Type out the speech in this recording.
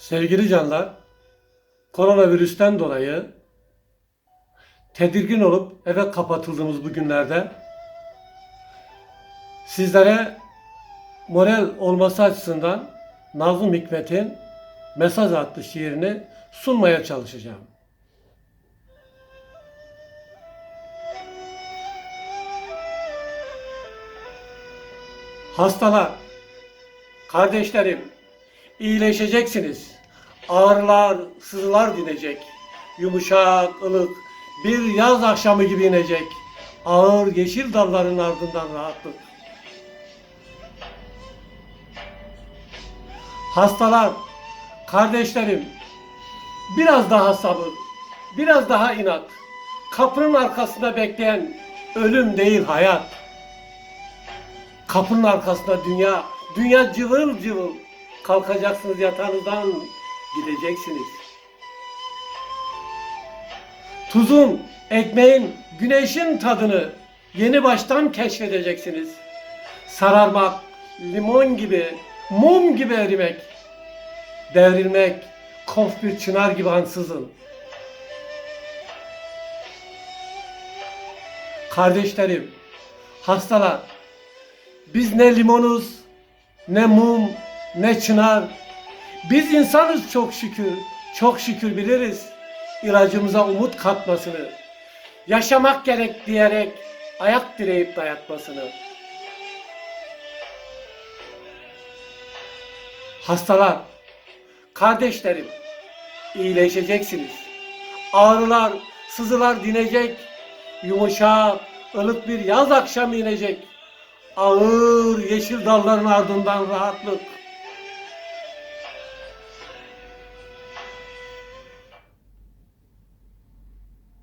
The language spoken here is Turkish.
Sevgili canlar, koronavirüsten dolayı tedirgin olup eve kapatıldığımız bu günlerde sizlere moral olması açısından Nazım Hikmet'in Mesaj adlı şiirini sunmaya çalışacağım. Hastalar, kardeşlerim, iyileşeceksiniz. Ağrılar, sızılar dinecek. Yumuşak, ılık, bir yaz akşamı gibi inecek. Ağır yeşil dalların ardından rahatlık. Hastalar, kardeşlerim, biraz daha sabır, biraz daha inat. Kapının arkasında bekleyen ölüm değil hayat. Kapının arkasında dünya, dünya cıvıl cıvıl. Kalkacaksınız yatağınızdan, gideceksiniz. Tuzun, ekmeğin, güneşin tadını yeni baştan keşfedeceksiniz. Sararmak, limon gibi, mum gibi erimek, devrilmek, kof bir çınar gibi ansızın. Kardeşlerim, hastalar, biz ne limonuz, ne mum, ne çınar. Biz insanız çok şükür, çok şükür biliriz ilacımıza umut katmasını. Yaşamak gerek diyerek ayak direyip dayatmasını. Hastalar, kardeşlerim, iyileşeceksiniz. Ağrılar, sızılar dinecek. Yumuşak, ılık bir yaz akşamı inecek ağır yeşil dalların ardından rahatlık.